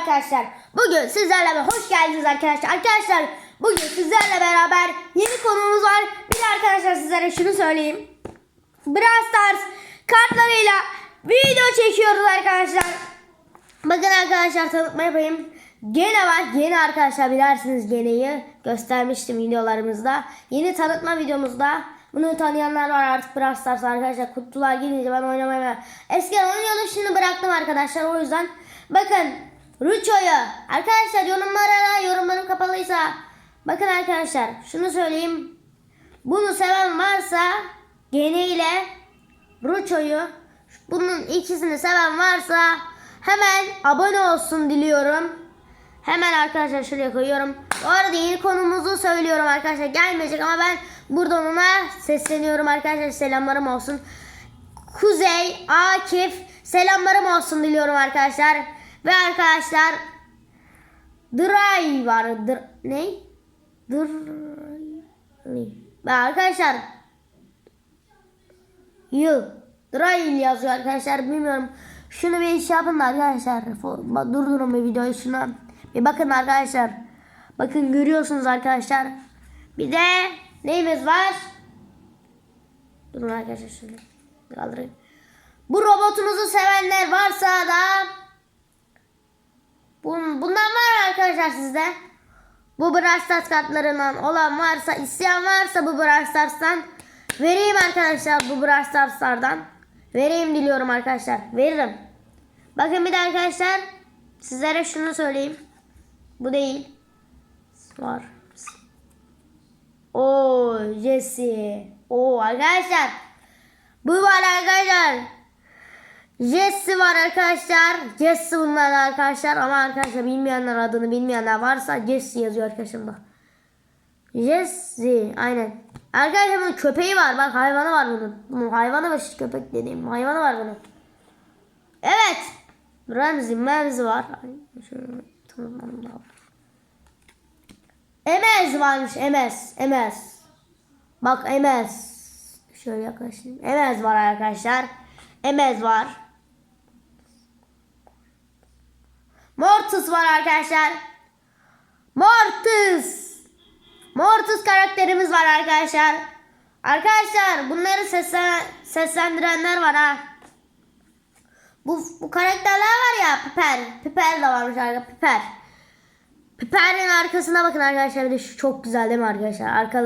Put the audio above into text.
arkadaşlar. Bugün sizlerle hoş geldiniz arkadaşlar. Arkadaşlar bugün sizlerle beraber yeni konumuz var. Bir arkadaşlar sizlere şunu söyleyeyim. Brawl Stars kartlarıyla video çekiyoruz arkadaşlar. Bakın arkadaşlar tanıtma yapayım. Gene var. Gene arkadaşlar bilersiniz geneyi göstermiştim videolarımızda. Yeni tanıtma videomuzda. Bunu tanıyanlar var artık Brawl Stars arkadaşlar. Kutular gelince ben oynamaya Eskiden oynuyordum şimdi bıraktım arkadaşlar. O yüzden bakın Rucho'yu arkadaşlar yorumlara yorumlarım kapalıysa bakın arkadaşlar şunu söyleyeyim. Bunu seven varsa gene ile Rucho'yu bunun ikisini seven varsa hemen abone olsun diliyorum. Hemen arkadaşlar şuraya koyuyorum. Bu arada yeni konumuzu söylüyorum arkadaşlar. Gelmeyecek ama ben buradan ona sesleniyorum arkadaşlar. Selamlarım olsun. Kuzey, Akif selamlarım olsun diliyorum arkadaşlar. Ve arkadaşlar Dry var. Dr- ne? Dry. Ve arkadaşlar Yıl. Dry yazıyor arkadaşlar. Bilmiyorum. Şunu bir şey yapın da arkadaşlar. Durdurun bir videoyu şuna. Bir bakın arkadaşlar. Bakın görüyorsunuz arkadaşlar. Bir de neyimiz var? Durun arkadaşlar şunu. Kaldırayım. Bu robotumuzu sevenler varsa da arkadaşlar sizde. Bu Brawl Stars kartlarından olan varsa, isteyen varsa bu Brawl Stars'tan vereyim arkadaşlar bu Brawl Stars'lardan. Vereyim diliyorum arkadaşlar. Veririm. Bakın bir de arkadaşlar sizlere şunu söyleyeyim. Bu değil. Var. Oo Jesse. Oo arkadaşlar. Bu var arkadaşlar. Jesse var arkadaşlar. Jesse bunlar arkadaşlar ama arkadaşlar bilmeyenler adını bilmeyenler varsa Jesse yazıyor arkadaşlar bak. Jesse aynen. Arkadaşlar bunun köpeği var bak hayvanı var bunun. Bunun hayvanı var köpek dediğim hayvanı var bunun. Evet. Ramzi Memzi var. Şöyle daha. Emez varmış Emez. Emez. Bak Emez. Şöyle yaklaşayım. Emez var arkadaşlar. Emez var. Mortis var arkadaşlar. Mortis. Mortis karakterimiz var arkadaşlar. Arkadaşlar bunları seslen seslendirenler var ha. Bu, bu karakterler var ya Piper. Piper de varmış arkadaşlar. Piper. Piper'in arkasına bakın arkadaşlar. Bir de şu çok güzel değil mi arkadaşlar? Arka